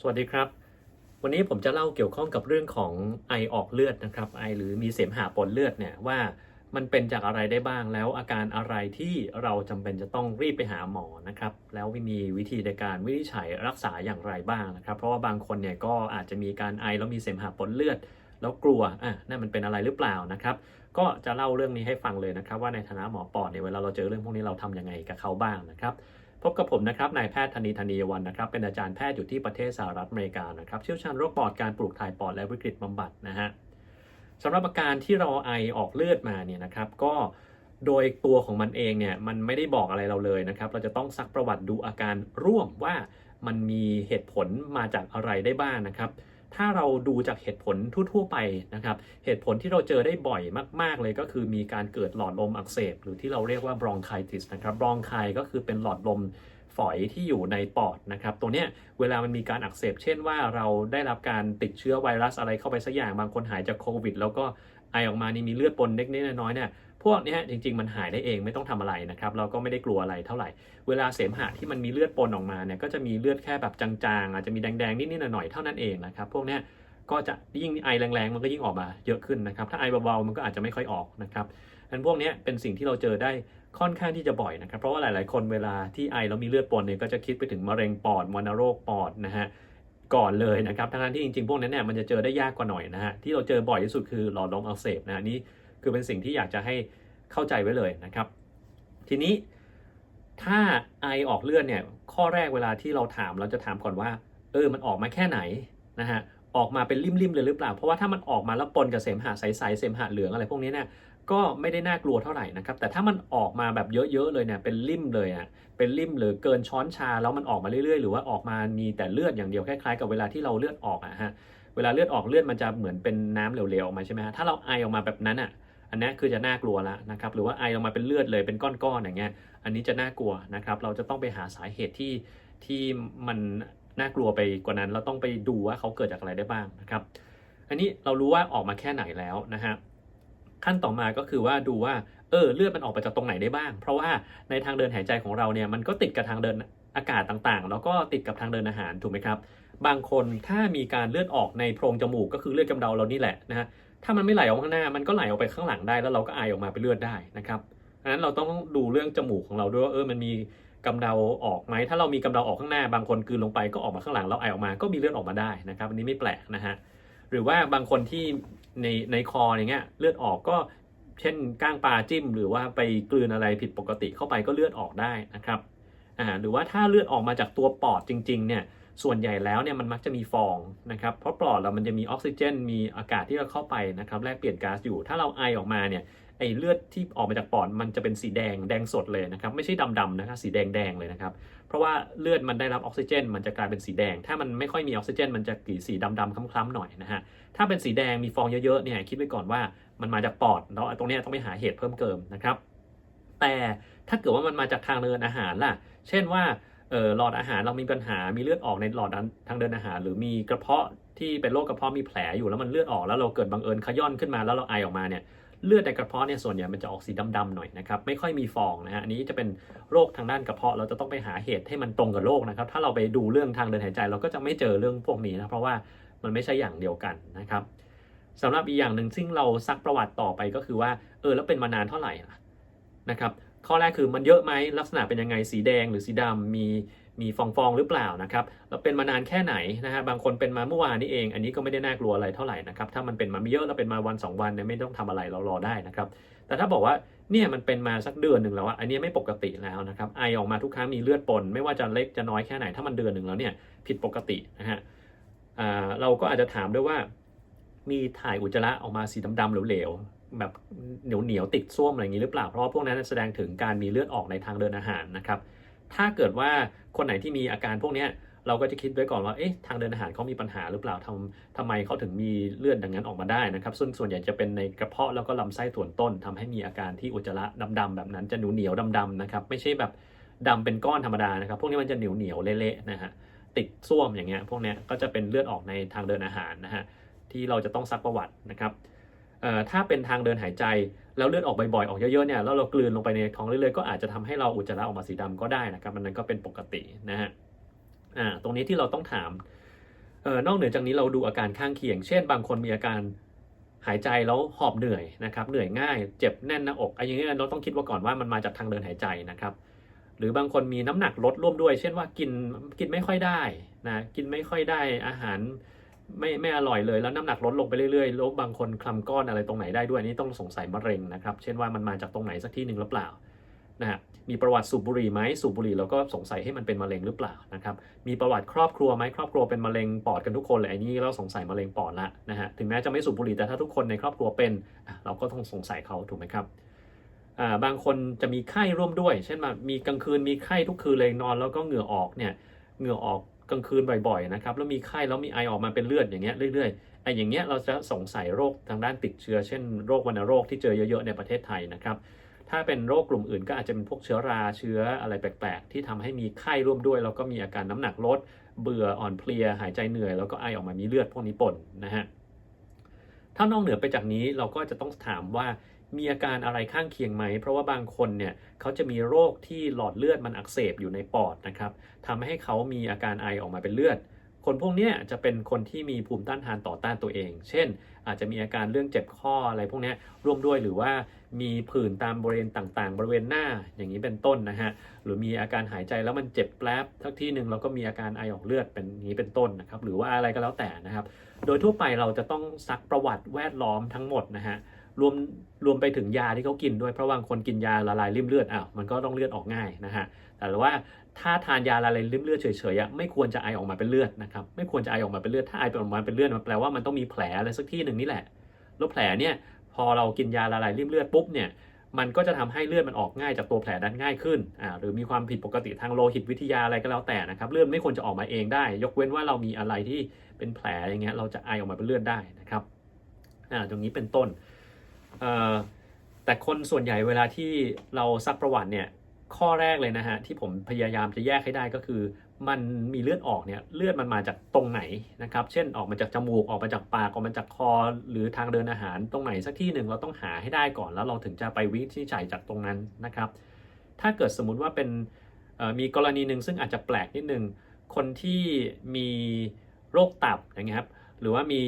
สวัสดีครับ วันนี้ผมจะเล่าเกี่ยวข้องกับเรื่องของไอออกเลือดนะครับไอหรือมีเสมหะปนเลือดเนี่ยว่ามันเป็นจากอะไรได้บ้างแล้วอาการอะไรที่เราจำเป็นจะต้องรีบไปหาหมอนะครับแล้วมีวิธีในการวินิจฉัยรักษาอย่างไรบ้างนะครับเพราะว่าบางคนเนี่ยก็อาจจะมีการไอแล้วมีเสมหะปนเลือด แล้วกลัวอะนั่นมันเป็นอะไรหรือเปล่านะครับก็จะเล่าเรื่องนี้ให้ฟังเลยนะครับว่าในฐานะหมอปอดเนี่ยเวลาเราเจอเรื่องพวกนี้เราทำยังไงกับเขาบ้างนะครับ พบกับผมนะครับนายแพทย์ธนีธนีวันนะครับเป็นอาจารย์แพทย์อยู่ที่ประเทศสหรัฐอเมริกานะครับเชี่ยวชาญโรคปอดการปลูกถ่ายปอดและวิกฤตบำบัดนะฮะสำหรับอาการที่เราไอออกเลือดมาเนี่ยนะครับก็โดยตัวของมันเองเนี่ยมันไม่ได้บอกอะไรเราเลยนะครับ เราจะต้องซักประวัติดูอาการร่วมว่ามันมีเหตุผลมาจากอะไรได้บ้างนะครับ ถ้าเราดูจากเหตุผลทั่วๆไปนะครับเหตุผลที่เราเจอได้บ่อยมาก ๆ เลยก็คือมีการเกิดหลอดลมอักเสบ หรือที่เราเรียกว่าบรองไคติสนะครับบรองไคก็คือเป็นหลอดลมฝอยที่อยู่ในปอดนะครับ ตัวเนี้ยเวลามันมีการอักเสบ เช่นว่าเราได้รับการติดเชื้อไวรัสอะไรเข้าไปสักอย่าง บางคนหายจากโควิด แล้วก็ไอออกมานี่มีเลือดปนเล็กๆน้อยๆเนี่ย พวกนี้จริง ๆ มันหายได้เองไม่ต้องทำอะไรนะครับ เราก็ไม่ได้กลัวอะไรเท่าไหร่ เวลาเสมหะที่มันมีเลือดปนออกมาเนี่ยก็จะมีเลือดแค่แบบจางๆ อาจจะมีแดงๆ นิดๆหน่อยๆเท่านั้นเองนะครับพวกนี้ก็จะยิ่งไอแรงๆ มันก็ยิ่งออกมาเยอะขึ้นนะครับ ถ้าไอเบาๆ มันก็อาจจะไม่ค่อยออกนะครับอันพวกนี้เป็นสิ่งที่เราเจอได้ค่อนข้างที่จะบ่อยนะครับ เพราะว่าหลายๆ คนเวลาที่ไอแล้วมีเลือดปนเนี่ยก็จะคิดไปถึงมะเร็งปอดวัณโรคปอดนะฮะก่อนเลยนะครับทั้งที่จริงๆ พวกนั้นเนี่ยมันจะเจอได้ยากกว่าหน่อยนะฮะที่เราเจอบ่อยที่สุดคือหลอดลมอักเสบนะฮะนี่ คือเป็นสิ่งที่อยากจะให้เข้าใจไว้เลยนะครับ ทีนี้ถ้าไอออกเลือดเนี่ยข้อแรกเวลาที่เราถามเราจะถามก่อนว่า เออมันออกมาแค่ไหนนะฮะออกมาเป็นริมๆเลยหรือเปล่า เพราะว่าถ้ามันออกมาแล้วปนกับเสมหะใสๆเสมหะเหลืองอะไรพวกนี้เนี่ยก็ไม่ได้น่ากลัวเท่าไหร่นะครับแต่ถ้ามันออกมาแบบเยอะๆเลยเนี่ยเป็นริมเลยอะเป็นริมหรือเกินช้อนชาแล้วมันออกมาเรื่อยๆ หรือว่าออกมามีแต่เลือดอย่างเดียวคล้ายๆกับเวลาที่เราเลือดออกอะฮะเวลาเลือดออกเลือดมันจะเหมือนเป็นน้ำเหลวๆออกมาใช่ไหมฮะถ้าเราไอออกมาแบบนั้นอะ อันนี้คือจะน่ากลัวแล้วนะครับหรือว่าไอออกมาเป็นเลือดเลยเป็นก้อนๆอย่างเงี้ยอันนี้จะน่ากลัวนะครับเราจะต้องไปหาสาเหตุที่ที่มันน่ากลัวไปกว่านั้น เราต้องไปดูว่าเขาเกิดจากอะไรได้บ้างนะครับ อันนี้เรารู้ว่าออกมาแค่ไหนแล้วนะฮะขั้นต่อมาก็คือว่าดูว่าเออเลือดมันออกไปจากตรงไหนได้บ้าง เพราะว่าในทางเดินหายใจของเราเนี่ยมันก็ติดกับทางเดินอากาศต่างๆ แล้วก็ติดกับทางเดินอาหารถูกไหมครับบางคนถ้ามีการเลือดออกในโพรงจมูกก็คือเลือดกำเดาเรานี่แหละนะฮะ ถ้ามันไม่ไหลออกข้างหน้า มันก็ไหลออกไปข้างหลังได้ แล้วเราก็ไอออกมาเป็นเลือดได้นะครับดังนั้นเราต้องดูเรื่องจมูกของเราด้วยว่าเออมันมีกำเดาออกไหมถ้าเรามีกำเดาออกข้างหน้า บางคนกลืนลงไปก็ออกมาข้างหลังแล้วไอออกมาก็มีเลือดออกมาได้นะครับอันนี้ไม่แปลกนะฮะหรือว่าบางคนที่ในในคออย่างเงี้ยเลือดออกก็เช่นก้างปลาจิ้ม หรือว่าไปกลืนอะไรผิดปกติเข้าไปก็เลือดออกได้นะครับอ่าหรือว่าถ้าเลือดออกมาจากตัวปอดจริง ๆ เนี่ย ส่วนใหญ่แล้วเนี่ยมันมักจะมีฟองนะครับ เพราะปอดเรามันจะมีออกซิเจน มีอากาศที่เราเข้าไปนะครับแลกเปลี่ยนก๊าซอยู่ ถ้าเราไอออกมาเนี่ยไอเลือดที่ออกมาจากปอดมันจะเป็นสีแดงแดงสดเลยนะครับไม่ใช่ดำๆนะครับสีแดงแดงเลยนะครับ เพราะว่าเลือดมันได้รับออกซิเจน มันจะกลายเป็นสีแดง ถ้ามันไม่ค่อยมีออกซิเจน มันจะกลีสีดำๆคล้ำๆหน่อยนะฮะถ้าเป็นสีแดงมีฟองเยอะๆเนี่ยคิดไว้ก่อนว่ามันมาจากปอดแล้วตรงนี้ต้องไปหาเหตุเพิ่มเติมนะครับ แต่ถ้าเกิดว่ามันมาจากทางเดินอาหารล่ะ เช่นว่า หลอดอาหารเรามีปัญหา มีเลือดออกในหลอดทางเดินอาหาร หรือมีกระเพาะที่เป็นโรคกระเพาะมีแผลอยู่แล้วมันเลือดออกแล้วเราเกิดบังเอิญขย้อนขึ้นมาแล้วเราไอออกมาเนี่ยเลือดในกระเพาะเนี่ยส่วนใหญ่มันจะออกสีดำๆหน่อยนะครับไม่ค่อยมีฟองนะฮะอันนี้จะเป็นโรคทางด้านกระเพาะเราจะต้องไปหาเหตุให้มันตรงกับโรคนะครับถ้าเราไปดูเรื่องทางเดินหายใจ เราก็จะไม่เจอเรื่องพวกนี้นะเพราะว่ามันไม่ใช่อย่างเดียวกันนะครับสำหรับอีกอย่างหนึ่งซึ่งเราซักประวัติต่อไปก็คือว่าเออแล้วเป็นมานานเท่าไหร่นะครับ ข้อแรกคือมันเยอะไหมลักษณะเป็นยังไงสีแดงหรือสีดำมีมีฟองฟองๆหรือเปล่านะครับแล้วเป็นมานานแค่ไหนนะฮะบางคนเป็นมาเมื่อวานนี้เอง อันนี้ก็ไม่ได้น่ากลัวอะไรเท่าไหร่นะครับถ้ามันเป็นมาไม่เยอะแล้วเป็นมาวัน 2 วันเนี่ยไม่ต้องทำอะไรเรารอได้นะครับแต่ถ้าบอกว่าเนี่ยมันเป็นมาสักเดือนหนึ่งแล้วอันนี้ไม่ปกติแล้วนะครับไอออกมาทุกครั้งมีเลือดปน ไม่ว่าจะเล็กจะน้อยแค่ไหนถ้ามันเดือนหนึ่งแล้วเนี่ยผิดปกตินะฮะอ่าเราก็อาจจะถามด้วยว่า มีถ่ายอุจจาระออกมาสีดำๆเหลวๆ แบบเหนียวเหนียวติดส้วมอะไรอย่างนี้หรือเปล่า เพราะพวกนั้นแสดงถึงการมีเลือดออกในทางเดินอาหารนะครับ ถ้าเกิดว่าคนไหนที่มีอาการพวกนี้เราก็จะคิดไว้ก่อนว่า เอ๊ะ ทางเดินอาหารเขามีปัญหาหรือเปล่าทำทำไมเขาถึงมีเลือดดังนั้นออกมาได้นะครับ ซึ่งส่วนใหญ่จะเป็นในกระเพาะแล้วก็ลำไส้ส่วนต้นทำให้มีอาการที่อุจจาระดำๆแบบนั้นจะเหนียวเหนียวๆดำๆนะครับ ไม่ใช่แบบดำเป็นก้อนธรรมดานะครับ พวกนี้มันจะเหนียวเหนียวเละๆนะฮะ ติดส้วมอย่างเงี้ย พวกเนี้ยก็จะเป็นเลือดออกในทางเดินอาหารนะฮะ ที่เราจะต้องซักประวัตินะครับ ถ้าเป็นทางเดินหายใจ แล้วเลือดออกบ่อยๆ ออกเยอะๆเนี่ยแล้วเรากลืนลงไปในท้องเรื่อยๆก็อาจจะทำให้เราอุจจาระออกมาสีดำก็ได้นะครับมันนั้นก็เป็นปกตินะฮะอ่าตรงนี้ที่เราต้องถามเออนอกเหนือจากนี้เราดูอาการข้างเคียง เช่น บางคนมีอาการหายใจแล้วหอบเหนื่อยนะครับเหนื่อยง่ายเจ็บแน่นหน้าอกอะไอ้อย่างนี้ยเราต้องคิดว่าก่อนว่ามันมาจากทางเดินหายใจนะครับ หรือบางคนมีน้ำหนักลดร่วมด้วย เช่นว่ากินกินไม่ค่อยได้นะกินไม่ค่อยได้อาหาร ไม่ไม่อร่อยเลยแล้วน้ำหนักลดลงไปเรื่อยๆแล้วบางคนคลำก้อนอะไรตรงไหนได้ด้วยอันนี่ต้องสงสัยมะเร็งนะครับ เช่นว่ามันมาจากตรงไหนสักที่หนึ่งหรือเปล่านะฮะมีประวัติสูบบุหรี่ไหมสูบบุหรี่เราก็สงสัยให้มันเป็นมะเร็งหรือเปล่านะครับมีประวัติครอบครัวไหมครอบครัวเป็นมะเร็งปอดกันทุกคนเลยอันนี้เราสงสัยมะเร็งปอดละนะฮะถึงแม้จะไม่สูบบุหรี่แต่ถ้าทุกคนในครอบครัวเป็นเราก็ต้องสงสัยเขาถูกไหมครับอ่าบางคนจะมีไข้ร่วมด้วย เช่นแบบมีกลางคืนมีไข้ทุกคืนเลยนอนแล้วก็เหงื่อออกเนี่ยเหงื่อออก กลางคืนบ่อยๆนะครับแล้วมีไข้แล้วมีไอออกมาเป็นเลือดอย่างเงี้ยเรื่อยๆไออย่างเงี้ยเราจะสงสัยโรคทางด้านติดเชื้อ เช่นโรควัณโรคที่เจอเยอะๆในประเทศไทยนะครับถ้าเป็นโรคกลุ่มอื่นก็อาจจะเป็นพวกเชื้อราเชื้ออะไรแปลกๆ ที่ทำให้มีไข้ร่วมด้วย แล้วก็มีอาการน้ำหนักลด เบื่ออ่อนเพลีย หายใจเหนื่อย แล้วก็ไอออกมามีเลือดพวกนี้ปนนะฮะถ้านอกเหนือไปจากนี้เราก็จะต้องถามว่า มีอาการอะไรข้างเคียงไหม เพราะว่าบางคนเนี่ยเขาจะมีโรคที่หลอดเลือดมันอักเสบอยู่ในปอดนะครับทำให้เขามีอาการไอออกมาเป็นเลือด คนพวกเนี้ยจะเป็นคนที่มีภูมิต้านทานต่อต้านตัวเอง เช่น อาจจะมีอาการเรื่องเจ็บข้ออะไรพวกนี้ร่วมด้วยหรือว่ามีผื่นตามบริเวณต่างๆ บริเวณหน้าอย่างนี้เป็นต้นนะฮะหรือมีอาการหายใจแล้วมันเจ็บแป๊บทักที่หนึ่งเราก็มีอาการไอออกเลือดเป็นนี้เป็นต้นนะครับหรือว่าอะไรก็แล้วแต่นะครับ โดยทั่วไปเราจะต้องซักประวัติแวดล้อมทั้งหมดนะฮะ รวมรวมไปถึงยาที่เขากินด้วยเพราะบางคนกินยาละลายริ่มเลือดอ้าวมันก็ต้องเลือดออกง่ายนะฮะแต่ว่าถ้าทานยาละลายริ่มเลือดเฉยๆไม่ควรจะไอออกมาเป็นเลือดนะครับไม่ควรจะไอออกมาเป็นเลือดถ้าไอออกมาเป็นเลือดมันแปลว่ามันต้องมีแผลอะไรสักที่หนึ่งนี่แหละแล้วแผลเนี่ยพอเรากินยาละลายริ่มเลือดปุ๊บเนี่ยมันก็จะทำให้เลือดมันออกง่ายจากตัวแผลนั้นง่ายขึ้นอ่าหรือมีความผิดปกติทางโลหิตวิทยาอะไรก็แล้วแต่นะครับเลือดไม่ควรจะออกมาเองได้ ยกเว้นว่าเรามีอะไรที่เป็นแผลอย่างเงี้ยเราจะไอออกมาเป็นเลือดได้นะครับอ่าตรงนี้เป็นต้น แต่คนส่วนใหญ่เวลาที่เราซักประวัติเนี่ยข้อแรกเลยนะฮะที่ผมพยายามจะแยกให้ได้ก็คือ มันมีเลือดออกเนี่ยเลือดมันมาจากตรงไหนนะครับ เช่นออกมาจากจมูกออกมาจากปากออกมาจากคอ หรือทางเดินอาหารตรงไหนสักที่หนึ่งเราต้องหาให้ได้ก่อนแล้วเราถึงจะไปวินิจฉัยจากตรงนั้นนะครับ ถ้าเกิดสมมุติว่าเป็นมีกรณีหนึ่งซึ่งอาจจะแปลกนิดนึงคนที่มีโรคตับอย่างเงี้ยครับหรือว่ามี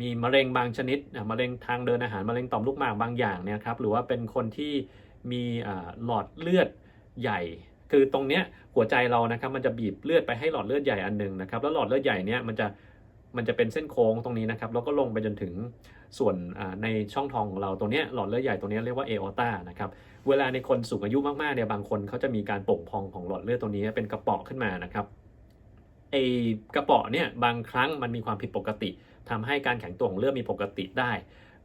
มีมะเร็งบางชนิดมะเร็งทางเดินอาหารมะเร็งต่อมลูกหมากบางอย่างเนี่ยครับหรือว่าเป็นคนที่มีหลอดเลือดใหญ่ คือตรงเนี้ยหัวใจเรานะครับมันจะบีบเลือดไปให้หลอดเลือดใหญ่อันหนึงนะครับแล้วหลอดเลือดใหญ่เนี้ยมันจะมันจะเป็นเส้นโค้งตรงนี้นะครับแล้วก็ลงไปจนถึงส่วนในช่องท้องของเราตรงนี้หลอดเลือดใหญ่ตรงนี้เรียกว่าเอโอตานะครับเวลาในคนสูงอายุมากๆเนี่ยบางคนเขาจะมีการโป่งพองของหลอดเลือดตัวนี้เป็นกระเปาะขึ้นมานะครับไอกระเปาะเนี่ยบางครั้งมันมีความผิดปกติ ทำให้การแข็งตัวของเลือดมีปกติได้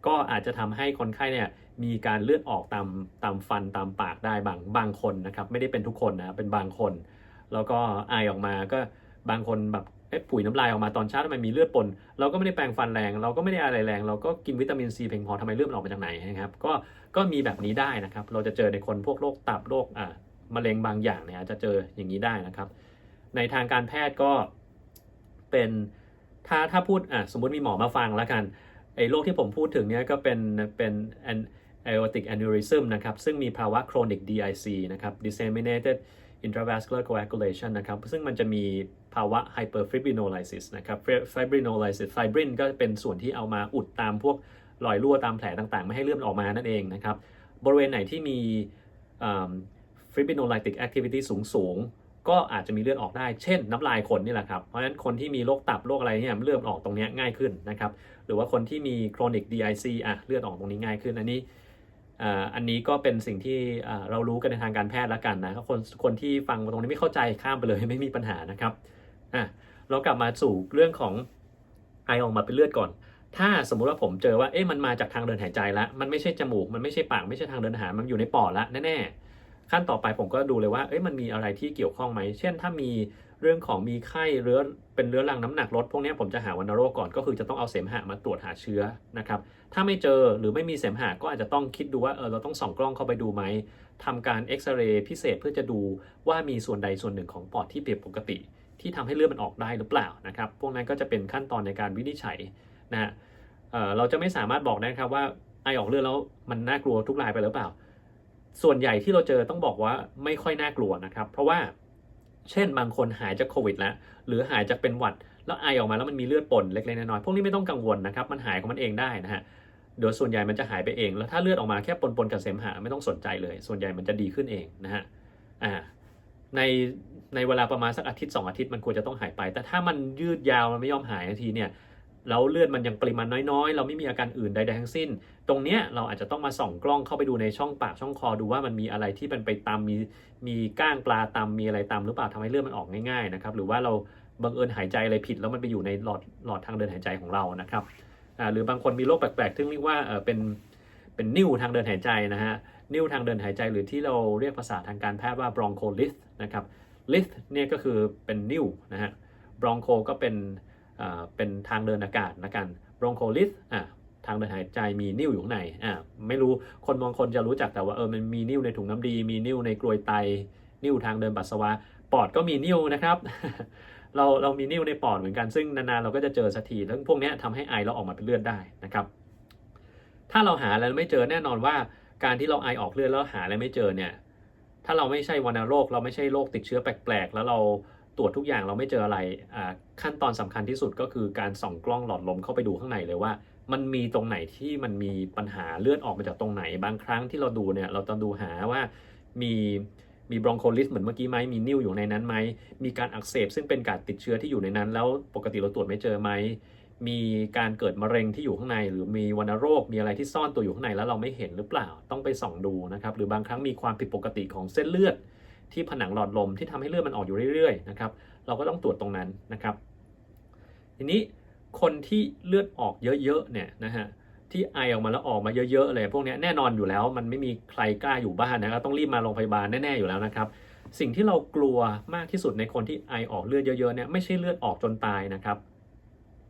ก็อาจจะทำให้คนไข้เนี่ยมีการเลือดออกตามตามฟันตามปากได้บางบางคนนะครับ ไม่ได้เป็นทุกคนนะเป็นบางคน แล้วก็ไอออกมาก็บางคนแบบเอ๊ะผุยน้ำลายออกมาตอนเช้าทำไมมีเลือดปน เราก็ไม่ได้แปรงฟันแรง เราก็ไม่ได้อะไรแรง เราก็กินวิตามินซีเพียงพอทำไมเลือดมันออกมาจากไหนนะครับ ก็ก็มีแบบนี้ได้นะครับ เราจะเจอในคนพวกโรคตับโรคอ่ามะเร็งบางอย่างเนี่ยจะเจออย่างนี้ได้นะครับ ในทางการแพทย์ก็เป็น ถ้าถ้าพูดอะสมมติมีหมอมาฟังแล้วกันไอ้โรคที่ผมพูดถึงเนี้ยก็เป็นเป็น aortic aneurysm นะครับ ซึ่งมีภาวะ chronic DIC นะครับ disseminated intravascular coagulation นะครับ ซึ่งมันจะมีภาวะ hyperfibrinolysis นะครับ fibrinolysis fibrin ก็เป็นส่วนที่เอามาอุดตามพวกรอยรั่วตามแผลต่างๆ ไม่ให้เลือดมันออกมานั่นเองนะครับ บริเวณไหนที่มี fibrinolytic activity สูง ก็อาจจะมีเลือดออกได้ เช่นน้ำลายคนนี่แหละครับ เพราะฉะนั้นคนที่มีโรคตับโรคอะไรเนี่ยเลือดออกตรงนี้ง่ายขึ้นนะครับ หรือว่าคนที่มี chronic DIC อะเลือดออกตรงนี้ง่ายขึ้น อันนี้อันนี้ก็เป็นสิ่งที่เรารู้กันในทางการแพทย์แล้วกันนะคนคนที่ฟังตรงนี้ไม่เข้าใจข้ามไปเลยไม่มีปัญหานะครับอะเรากลับมาสู่เรื่องของไอออกมาเป็นเลือดก่อน ถ้าสมมุติว่าผมเจอว่าเอ๊ะมันมาจากทางเดินหายใจแล้วมันไม่ใช่จมูก มันไม่ใช่ปากไม่ใช่ทางเดินอาหารมันอยู่ในปอดแล้วแน่ๆ ขั้นต่อไปผมก็ดูเลยว่าเอ้ยมันมีอะไรที่เกี่ยวข้องไหม เช่น ถ้ามีเรื่องของมีไข้เรื้อเป็นเรื้อรังน้ำหนักลดพวกนี้ผมจะหาวัณโรคก่อนก็คือจะต้องเอาเสมหะมาตรวจหาเชื้อนะครับถ้าไม่เจอหรือไม่มีเสมหะก็อาจจะต้องคิดดูว่าเออเราต้องส่องกล้องเข้าไปดูไหมทำการเอ็กซเรย์พิเศษเพื่อจะดูว่ามีส่วนใดส่วนหนึ่งของปอดที่ผิดปกติ ที่ทำให้เลือดมันออกได้หรือเปล่านะครับพวกนั้นก็จะเป็นขั้นตอนในการวินิจฉัยนะเเราจะไม่สามารถบอกได้นะครับว่าไอออกเลือดแล้วมันน่ากลัวทุกรายไปหรือเปล่า ส่วนใหญ่ที่เราเจอต้องบอกว่าไม่ค่อยน่ากลัวนะครับ เพราะว่าเช่นบางคนหายจากโควิดแล้ว หรือหายจากเป็นหวัด แล้วไอออกมาแล้วมันมีเลือดปนเล็กๆน้อยๆพวกนี้ไม่ต้องกังวลนะครับ มันหายของมันเองได้นะฮะโดยส่วนใหญ่มันจะหายไปเอง แล้วถ้าเลือดออกมาแค่ปนๆกับเสมหะไม่ต้องสนใจเลย ส่วนใหญ่มันจะดีขึ้นเองนะฮะอ่าในในเวลาประมาณสักอาทิตย์สองอาทิตย์มันควรจะต้องหายไป แต่ถ้ามันยืดยาวมันไม่ยอมหายทีเนี่ย แล้วเลือดมันยังปริมาณน้อยๆ เราไม่มีอาการอื่นใดๆทั้งสิ้น ตรงเนี้ยเราอาจจะต้องมาส่องกล้องเข้าไปดูในช่องปากช่องคอดูว่ามันมีอะไรที่มันไปตามมีมีก้างปลาตามมีอะไรตามหรือเปล่าทำให้เลือดมันออกง่ายๆนะครับหรือว่าเราบังเอิญหายใจอะไรผิด แล้วมันไปอยู่ในหลอดหลอดทางเดินหายใจของเรานะครับหรือบางคนมีโรคแปลกๆที่เรียกว่าเป็นเป็นนิ่วทางเดินหายใจนะฮะนิ่วทางเดินหายใจหรือที่เราเรียกภาษาทางการแพทย์ว่า broncholis นะครับ lith เนี่ยก็คือเป็นนิ่วนะฮะ broncho ก็เป็น เป็นทางเดินอากาศนะกัน broncholis อะทางเดินหายใจมีนิ่วอยู่ข้างในอ่าไม่รู้คนบางคนจะรู้จักแต่ว่าเออมันมีนิ่วในถุงน้ำดี มีนิ่วในกรวยไต นิ่วทางเดินปัสสาวะปอดก็มีนิ่วนะครับ เราเรามีนิ่วในปอดเหมือนกันซึ่งนานๆเราก็จะเจอสักทีแล้วพวกนี้ยทำให้ไอเราออกมาเป็นเลือดได้นะครับ ถ้าเราหาอะไรไม่เจอแน่นอนว่า การที่เราไอออกเลือดแล้วหาอะไรไม่เจอเนี่ย ถ้าเราไม่ใช่วัณโรคเราไม่ใช่โรคติดเชื้อแปลกๆแล้วเรา ตรวจทุกอย่างเราไม่เจออะไรขั้นตอนสำคัญที่สุดก็คือการส่องกล้องหลอดลมเข้าไปดูข้างในเลยว่า มันมีตรงไหนที่มันมีปัญหาเลือดออกมาจากตรงไหน บางครั้งที่เราดูเนี่ยเราต้องดูหาว่ามีมีบรองโคลิสเหมือนเมื่อกี้ไหมมีนิ่วอยู่ในนั้นไหม มีการอักเสบซึ่งเป็นการติดเชื้อที่อยู่ในนั้น แล้วปกติเราตรวจไม่เจอไหม มีการเกิดมะเร็งที่อยู่ข้างใน หรือมีวัณโรค มีอะไรที่ซ่อนตัวอยู่ข้างในแล้วเราไม่เห็นหรือเปล่า ต้องไปส่องดูนะครับ หรือบางครั้งมีความผิดปกติของเส้นเลือด ที่ผนังหลอดลมที่ทำให้เลือดมันออกอยู่เรื่อยๆนะครับเราก็ต้องตรวจตรงนั้นนะครับ ทีนี้คนที่เลือดออกเยอะๆเนี่ยนะฮะที่ไอออกมาแล้วออกมาเยอะๆเลยพวกนี้แน่นอนอยู่แล้ว มันไม่มีใครกล้าอยู่บ้านนะครับต้องรีบมาโรงพยาบาลแน่ๆอยู่แล้วนะครับ สิ่งที่เรากลัวมากที่สุดในคนที่ไอออกเลือดเยอะๆเนี่ยไม่ใช่เลือดออกจนตายนะครับ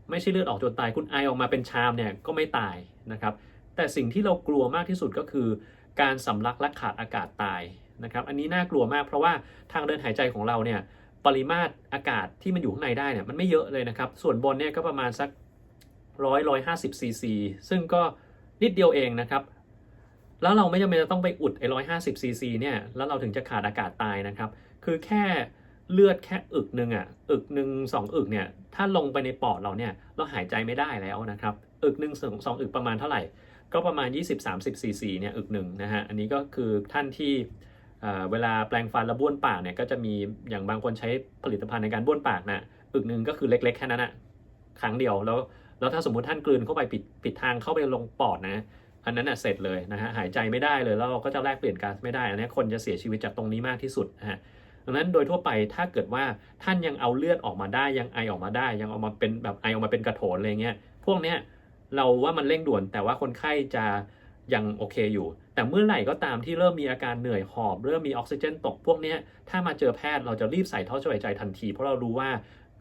ไม่ใช่เลือดออกจนตายคุณไอออกมาเป็นชามเนี่ยก็ไม่ตายนะครับ แต่สิ่งที่เรากลัวมากที่สุดก็คือ การสำลักและขาดอากาศตาย นะครับ อันนี้น่ากลัวมากเพราะว่าทางเดินหายใจของเราเนี่ยปริมาตรอากาศที่มันอยู่ข้างในได้เนี่ยมันไม่เยอะเลยนะครับ ส่วนบนเนี่ยก็ประมาณสักร้อยร้อยห้าสิบซีซีซึ่งก็นิดเดียวเองนะครับ แล้วเราไม่จำเป็นจะต้องไปอุดไอ้ร้อยห้าสิบซีซีเนี่ยแล้วเราถึงจะขาดอากาศตายนะครับ คือแค่เลือดแค่อึกหนึ่งอะอึกหนึ่งสองอึกเนี่ยถ้าลงไปในปอดเราเนี่ยเราหายใจไม่ได้แล้วนะครับ อึกหนึ่งสองสองอึกประมาณเท่าไหร่ ก็ประมาณ 20-30ซีซีเนี่ยอึกหนึ่งนะฮะอันนี้ก็คือท่านที่ เวลาแปลงฟันและบ้วนปากเนี่ยก็จะมีอย่างบางคนใช้ผลิตภัณฑ์ในการบ้วนปากนะอึกหนึ่งก็คือเล็กๆแค่นั้นอะครั้งเดียวแล้วแล้วถ้าสมมติท่านกลืนเข้าไปปิดปิดทางเข้าไปลงปอดนะอันนั้นอะเสร็จเลยนะฮะหายใจไม่ได้เลยแล้วเราก็จะแลกเปลี่ยนก๊าซไม่ได้อันนี้คนจะเสียชีวิตจากตรงนี้มากที่สุดนะฮะดังนั้นโดยทั่วไปถ้าเกิดว่าท่านยังเอาเลือดออกมาได้ยังไอออกมาได้ ยังเอามาเป็นแบบไอออกมาเป็นกระโถนอะไรเงี้ยพวกเนี้ยเราว่ามันเร่งด่วนแต่ว่าคนไข้จะ ยังโอเคอยู่ แต่เมื่อไหร่ก็ตามที่เริ่มมีอาการเหนื่อยหอบ เริ่มมีออกซิเจนตกพวกนี้ถ้ามาเจอแพทย์เราจะรีบใส่ท่อช่วยหายใจทันที เพราะเรารู้ว่า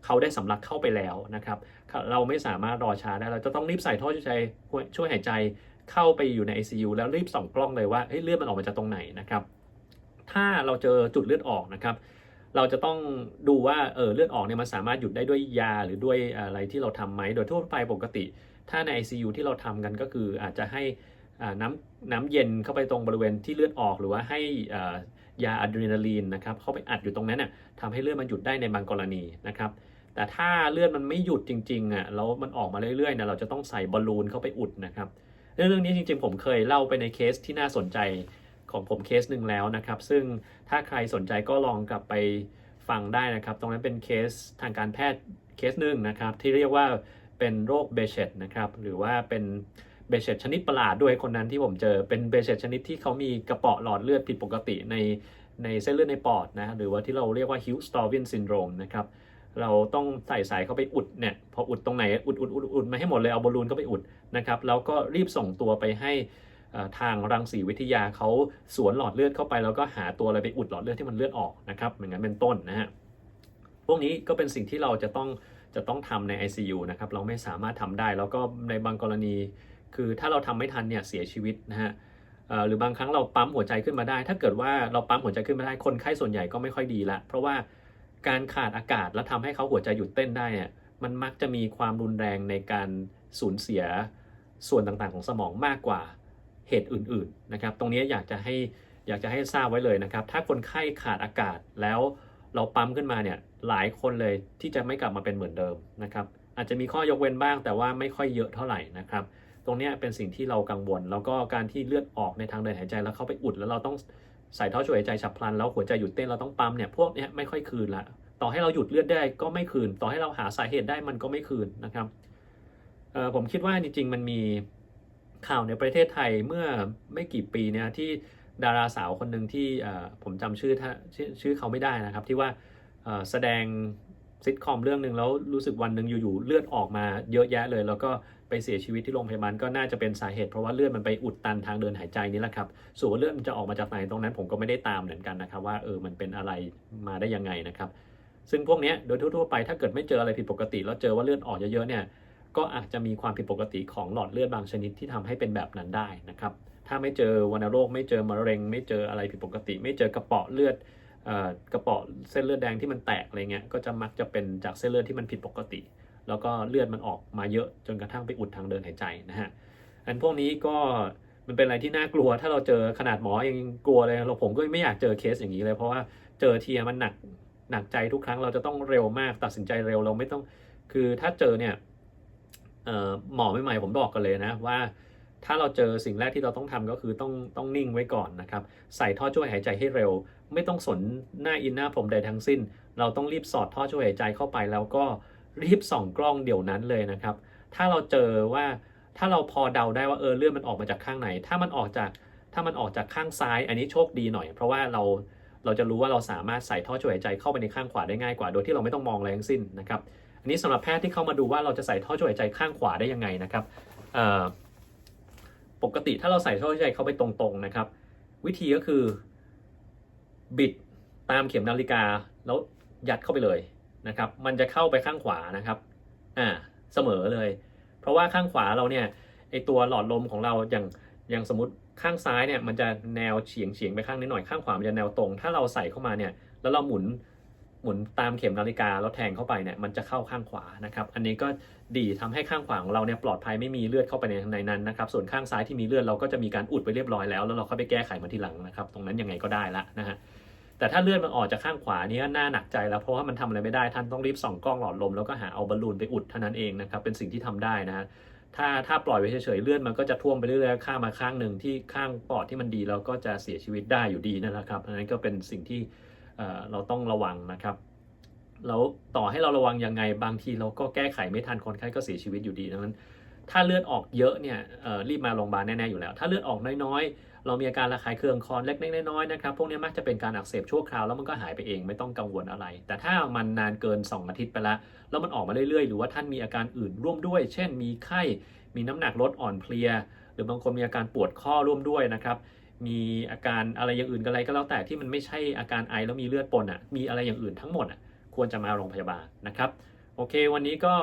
เขาได้สำลักเข้าไปแล้วนะครับเราไม่สามารถรอช้าได้เราจะต้องรีบใส่ท่อช่วยใจช่วยหายใจเข้าไปอยู่ใน ICU แล้วรีบส่องกล้องเลยว่าเฮ้ยเลือดมันออกมาจากตรงไหนนะครับถ้าเราเจอจุดเลือดออกนะครับเราจะต้องดูว่าเออเลือดออกเนี่ยมันสามารถหยุดได้ด้วยยาหรือด้วยอะไรที่เราทำไหมโดยทั่วไปปกติ ถ้าใน ICU ที่เราทำกันก็คืออาจจะให้ น้ำน้ำเย็นเข้าไปตรงบริเวณที่เลือดออกหรือว่าให้ยาอะดรีนาลีนนะครับเข้าไปอัดอยู่ตรงนั้นน่ะทำให้เลือดมันหยุดได้ในบางกรณีนะครับแต่ถ้าเลือดมันไม่หยุดจริงๆอะแล้วมันออกมาเรื่อยๆนะเราจะต้องใส่บอลลูนเข้าไปอุดนะครับเรื่องนี้จริงๆ ผมเคยเล่าไปในเคสที่น่าสนใจของผมเคสหนึ่งแล้วนะครับ ซึ่งถ้าใครสนใจก็ลองกลับไปฟังได้นะครับ ตรงนั้นเป็นเคสทางการแพทย์เคสหนึ่งนะครับ ที่เรียกว่าเป็นโรคเบเชตนะครับ หรือว่าเป็น เบเชตชนิดประหลาดด้วยคนนั้นที่ผมเจอเป็นเบเชตชนิดที่เขามีกระเปาะหลอดเลือดผิดปกติในในเส้นเลือดในปอดนะหรือว่าที่เราเรียกว่าฮิวสตอร์วินซินโดรมนะครับเราต้องใส่สายเข้าไปอุดเนี่ยพออุดตรงไหนอุดอุดอุดอุดมาให้หมดเลยเอาบอลลูนเข้าไปอุดนะครับแล้วก็รีบส่งตัวไปให้ทางรังสีวิทยาเขาสวนหลอดเลือดเข้าไป แล้วก็หาตัวอะไรไปอุดหลอดเลือดที่มันเลือดออกนะครับเหมือนกันเป็นต้นนะฮะพวกนี้ก็เป็นสิ่งที่เราจะต้องจะต้องทำใน ICU นะครับเราไม่สามารถทำได้ แล้วก็ในบางกรณี คือถ้าเราทำไม่ทันเนี่ยเสียชีวิตนะฮะหรือบางครั้งเราปั๊มหัวใจขึ้นมาได้ ถ้าเกิดว่าเราปั๊มหัวใจขึ้นมาได้คนไข้ส่วนใหญ่ก็ไม่ค่อยดีละ เพราะว่าการขาดอากาศแล้วทำให้เขาหัวใจหยุดเต้นได้เนี่ยมันมักจะมีความรุนแรงในการสูญเสียส่วนต่างๆของสมองมากกว่าเหตุอื่นๆนะครับ ตรงนี้อยากจะให้อยากจะให้ทราบไว้เลยนะครับ ถ้าคนไข้ขาดอากาศแล้วเราปั๊มขึ้นมาเนี่ยหลายคนเลยที่จะไม่กลับมาเป็นเหมือนเดิมนะครับ อาจจะมีข้อยกเว้นบ้างแต่ว่าไม่ค่อยเยอะเท่าไหร่นะครับ ตรงนี้เป็นสิ่งที่เรากังวล แล้วก็การที่เลือดออกในทางเดินหายใจแล้วเข้าไปอุด แล้วเราต้องใส่ท่อช่วยหายใจฉับพลัน แล้วหัวใจหยุดเต้นเราต้องปั๊มเนี่ยพวกเนี้ยไม่ค่อยคืนละต่อให้เราหยุดเลือดได้ก็ไม่คืน ต่อให้เราหาสาเหตุได้มันก็ไม่คืนนะครับผมคิดว่าจริงๆมันมีข่าวในประเทศไทยเมื่อไม่กี่ปีเนี่ยที่ดาราสาวคนหนึ่งที่ผมจำชื่อท่าชื่อชื่อเขาไม่ได้นะครับ ที่ว่าแสดงซิทคอมเรื่องหนึ่งแล้วรู้สึกวันหนึ่งอยู่ๆเลือดออกมาเยอะแยะเลย แล้วก็ ไปเสียชีวิตที่โรงพยาบาลก็น่าจะเป็นสาเหตุเพราะว่าเลือดมันไปอุดตันทางเดินหายใจนี่แหละครับ ส่วนเลือดมันจะออกมาจากไหนตรงนั้น ผมก็ไม่ได้ตามเหมือนกันนะครับว่าเออมันเป็นอะไรมาได้ยังไงนะครับ ซึ่งพวกนี้โดยทั่วๆไปถ้าเกิดไม่เจออะไรผิดปกติ แล้วเจอว่าเลือดออกเยอะๆเนี่ยก็อาจจะมีความผิดปกติของหลอดเลือดบางชนิดที่ทำให้เป็นแบบนั้นได้นะครับ ถ้าไม่เจอวัณโรคไม่เจอมะเร็ง ไม่เจออะไรผิดปกติ ไม่เจอกระเปาะเลือดออกระเปาะเส้นเลือดแดงที่มันแตกอะไรเงี้ยก็จะมักจะเป็นจากเส้นเลือดที่มันผิดปกติ แล้วก็เลือดมันออกมาเยอะจนกระทั่งไปอุดทางเดินหายใจนะฮะอันพวกนี้ก็มันเป็นอะไรที่น่ากลัว ถ้าเราเจอขนาดหมอยังกลัวเลยเราผมก็ไม่อยากเจอเคสอย่างนี้เลย เพราะว่าเจอเทียมันหนักหนักใจทุกครั้งเราจะต้องเร็วมากตัดสินใจเร็วเราไม่ต้องคือถ้าเจอเนี่ยเอ่อหมอใหม่ๆผมบอกกันเลยนะว่า ถ้าเราเจอสิ่งแรกที่เราต้องทำก็คือต้องต้องนิ่งไว้ก่อนนะครับใส่ท่อช่วยหายใจให้เร็ว ไม่ต้องสนหน้าอินหน้าผมใดทั้งสิ้น เราต้องรีบสอดท่อช่วยหายใจเข้าไปแล้วก็ รีบส่องกล้องเดี๋ยวนั้นเลยนะครับ ถ้าเราเจอว่าถ้าเราพอเดาได้ว่าเออเลือดมันออกมาจากข้างไหน ถ้ามันออกจากถ้ามันออกจากข้างซ้าย อันนี้โชคดีหน่อย เพราะว่าเราเราจะรู้ว่าเราสามารถใส่ท่อช่วยหายใจเข้าไปในข้างขวาได้ง่ายกว่า โดยที่เราไม่ต้องมองอะไรทั้งสิ้นนะครับอันนี้สำหรับแพทย์ที่เข้ามาดูว่าเราจะใส่ท่อช่วยหายใจข้างขวาได้ยังไงนะครับปกติถ้าเราใส่ท่อช่วยหายใจเข้าไปตรงๆนะครับ วิธีก็คือบิดตามเข็มนาฬิกาแล้วยัดเข้าไปเลย นะครับ มันจะเข้าไปข้างขวานะครับอ่าเสมอเลย เพราะว่าข้างขวาเราเนี่ยไอตัวหลอดลมของเราอย่างอย่างสมมติข้างซ้ายเนี่ยมันจะแนวเฉียงเฉียงไปข้างนิดหน่อยข้างขวามันจะแนวตรง ถ้าเราใส่เข้ามาเนี่ยแล้วเราหมุนหมุนตามเข็มนาฬิกาแล้วแทงเข้าไปเนี่ยมันจะเข้าข้างขวานะครับ อันนี้ก็ดีทำให้ข้างขวาของเราเนี่ยปลอดภัยไม่มีเลือดเข้าไปในในนั้นนะครับส่วนข้างซ้ายที่มีเลือดเราก็จะมีการอุดไปเรียบร้อยแล้วแล้วเราเข้าไปแก้ไขมาทีหลังนะครับ ตรงนั้นยังไงก็ได้ละนะฮะ แต่ถ้าเลือดมันออกจากข้างขวานี่ก็น่าหนักใจแล้วเพราะว่ามันทำอะไรไม่ได้ท่านต้องรีบส่องกล้องหลอดลมแล้วก็หาเอาบอลลูนไปอุดเท่านั้นเองนะครับเป็นสิ่งที่ทำได้นะฮะถ้าถ้าปล่อยไว้เฉยๆเลือดมันก็จะท่วมไปเรื่อยๆข้ามมาข้างหนึ่งที่ข้างปอดที่มันดีเราก็จะเสียชีวิตได้อยู่ดีนั่นแหละครับอันนั้นก็เป็นสิ่งที่เอ่อเราต้องระวังนะครับแล้วต่อให้เราระวังยังไงบางทีเราก็แก้ไขไม่ทันคนไข้ก็เสียชีวิตอยู่ดีดังนั้น ถ้าเลือดออกเยอะเนี่ยรีบมาโรงพยาบาลแน่ๆอยู่แล้ว ถ้าเลือดออกน้อยๆ เรามีอาการระคายเคืองคอเล็กๆน้อยๆนะครับ พวกนี้มักจะเป็นการอักเสบชั่วคราวแล้วมันก็หายไปเองไม่ต้องกังวลอะไร แต่ถ้ามันนานเกิน 2 อาทิตย์ไปแล้วแล้วมันออกมาเรื่อยๆ หรือว่าท่านมีอาการอื่นร่วมด้วย เช่น มีไข้ มีน้ำหนักลดอ่อนเพลีย หรือบางคนมีอาการปวดข้อร่วมด้วยนะครับ มีอาการอะไรอย่างอื่นก็อะไรก็แล้วแต่ที่มันไม่ใช่อาการไอแล้วมีเลือดปนอะ มีอะไรอย่างอื่นทั้งหมดอะ ควรจะมาโรงพยาบาลนะครับ โอเค วันนี้ก็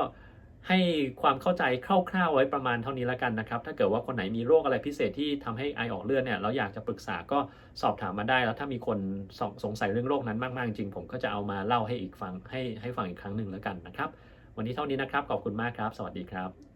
ให้ความเข้าใจคร่าวๆไว้ประมาณเท่านี้แล้วกันนะครับ ถ้าเกิดว่าคนไหนมีโรคอะไรพิเศษที่ทำให้ไอออกเลือดเนี่ยเราอยากจะปรึกษาก็สอบถามมาได้ แล้วถ้ามีคนสสงสัยเรื่องโรคนั้นมากๆจริงผมก็จะเอามาเล่าให้อีกฟังให้ให้ฟังอีกครั้งหนึ่งแล้วกันนะครับ วันนี้เท่านี้นะครับขอบคุณมากครับ สวัสดีครับ